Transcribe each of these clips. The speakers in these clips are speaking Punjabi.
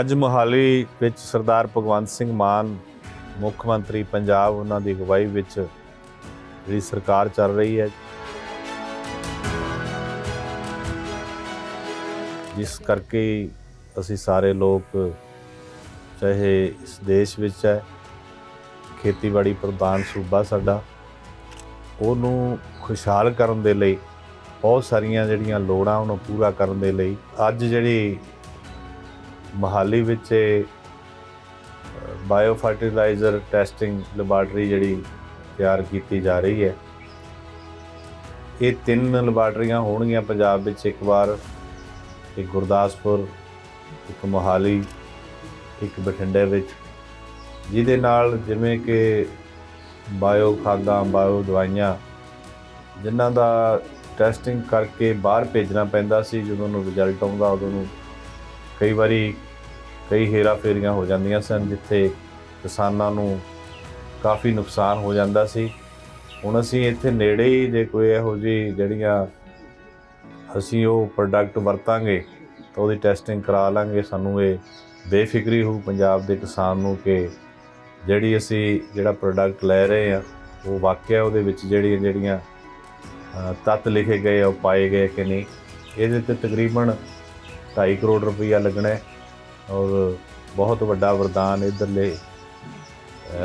ਅੱਜ ਮੋਹਾਲੀ ਵਿੱਚ ਸਰਦਾਰ ਭਗਵੰਤ ਸਿੰਘ ਮਾਨ, ਮੁੱਖ ਮੰਤਰੀ ਪੰਜਾਬ, ਉਹਨਾਂ ਦੀ ਅਗਵਾਈ ਵਿੱਚ ਜਿਹੜੀ ਸਰਕਾਰ ਚੱਲ ਰਹੀ ਹੈ। ਜਿਸ ਕਰਕੇ ਅਸੀਂ ਸਾਰੇ ਲੋਕ, ਚਾਹੇ ਇਸ ਦੇਸ਼ ਵਿੱਚ ਹੈ, ਖੇਤੀਬਾੜੀ ਪ੍ਰਧਾਨ ਸੂਬਾ ਸਾਡਾ, ਉਹਨੂੰ ਖੁਸ਼ਹਾਲ ਕਰਨ ਦੇ ਲਈ, ਬਹੁਤ ਸਾਰੀਆਂ ਜਿਹੜੀਆਂ ਲੋੜਾਂ ਉਹਨੂੰ ਪੂਰਾ ਕਰਨ ਦੇ ਲਈ, ਅੱਜ ਜਿਹੜੀ ਮਹਾਲੀ ਵਿੱਚ ਬਾਇਓ ਫਰਟੀਲਾਈਜ਼ਰ ਟੈਸਟਿੰਗ ਲੈਬਾਰਟਰੀ ਜਿਹੜੀ ਤਿਆਰ ਕੀਤੀ ਜਾ ਰਹੀ ਹੈ। ਇਹ ਤਿੰਨ ਲੈਬਾਰਟਰੀਆਂ ਹੋਣਗੀਆਂ ਪੰਜਾਬ ਵਿੱਚ, ਇੱਕ ਵਾਰ ਇੱਕ ਗੁਰਦਾਸਪੁਰ, ਇੱਕ ਮੋਹਾਲੀ, ਇੱਕ ਬਠਿੰਡੇ ਵਿੱਚ, ਜਿਹਦੇ ਨਾਲ ਜਿਵੇਂ ਕਿ ਬਾਇਓ ਖਾਦਾਂ ਬਾਇਓ ਦਵਾਈਆਂ, ਜਿਨ੍ਹਾਂ ਦਾ ਟੈਸਟਿੰਗ ਕਰਕੇ ਬਾਹਰ ਭੇਜਣਾ ਪੈਂਦਾ ਸੀ, ਜਦੋਂ ਨੂੰ ਰਿਜ਼ਲਟ ਆਉਂਦਾ, ਉਦੋਂ ਨੂੰ ਕਈ ਵਾਰੀ ਕਈ ਹੇਰਾ ਫੇਰੀਆਂ ਹੋ ਜਾਂਦੀਆਂ ਸਨ ਜਿੱਥੇ ਕਿਸਾਨਾਂ ਨੂੰ ਕਾਫੀ ਨੁਕਸਾਨ ਹੋ ਜਾਂਦਾ ਸੀ। ਹੁਣ ਅਸੀਂ ਇੱਥੇ ਨੇੜੇ ਹੀ ਜੇ ਕੋਈ ਇਹੋ ਜਿਹੀ ਜਿਹੜੀਆਂ ਅਸੀਂ ਉਹ ਪ੍ਰੋਡਕਟ ਵਰਤਾਂਗੇ ਤਾਂ ਉਹਦੀ ਟੈਸਟਿੰਗ ਕਰਾ ਲਾਂਗੇ। ਸਾਨੂੰ ਇਹ ਬੇਫਿਕਰੀ ਹੋ ਪੰਜਾਬ ਦੇ ਕਿਸਾਨ ਨੂੰ ਕਿ ਜਿਹੜੀ ਅਸੀਂ ਜਿਹੜਾ ਪ੍ਰੋਡਕਟ ਲੈ ਰਹੇ ਆ ਉਹ ਵਾਕਿਆ ਉਹਦੇ ਵਿੱਚ ਜਿਹੜੀਆਂ ਜਿਹੜੀਆਂ ਤੱਤ ਲਿਖੇ ਗਏ ਆ, ਉਹ ਪਾਏ ਗਏ ਕਿ ਨਹੀਂ। ਇਹਦੇ ਤੇ ਤਕਰੀਬਨ 2.5 ਕਰੋੜ ਰੁਪਈਆ ਲੱਗਣਾ ਹੈ ਔਰ ਬਹੁਤ ਵੱਡਾ ਵਰਦਾਨ ਇਧਰਲੇ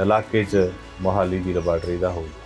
ਇਲਾਕੇ 'ਚ ਮੋਹਾਲੀ ਦੀ ਲੈਬਾਰਟਰੀ ਦਾ ਹੋਊਗਾ।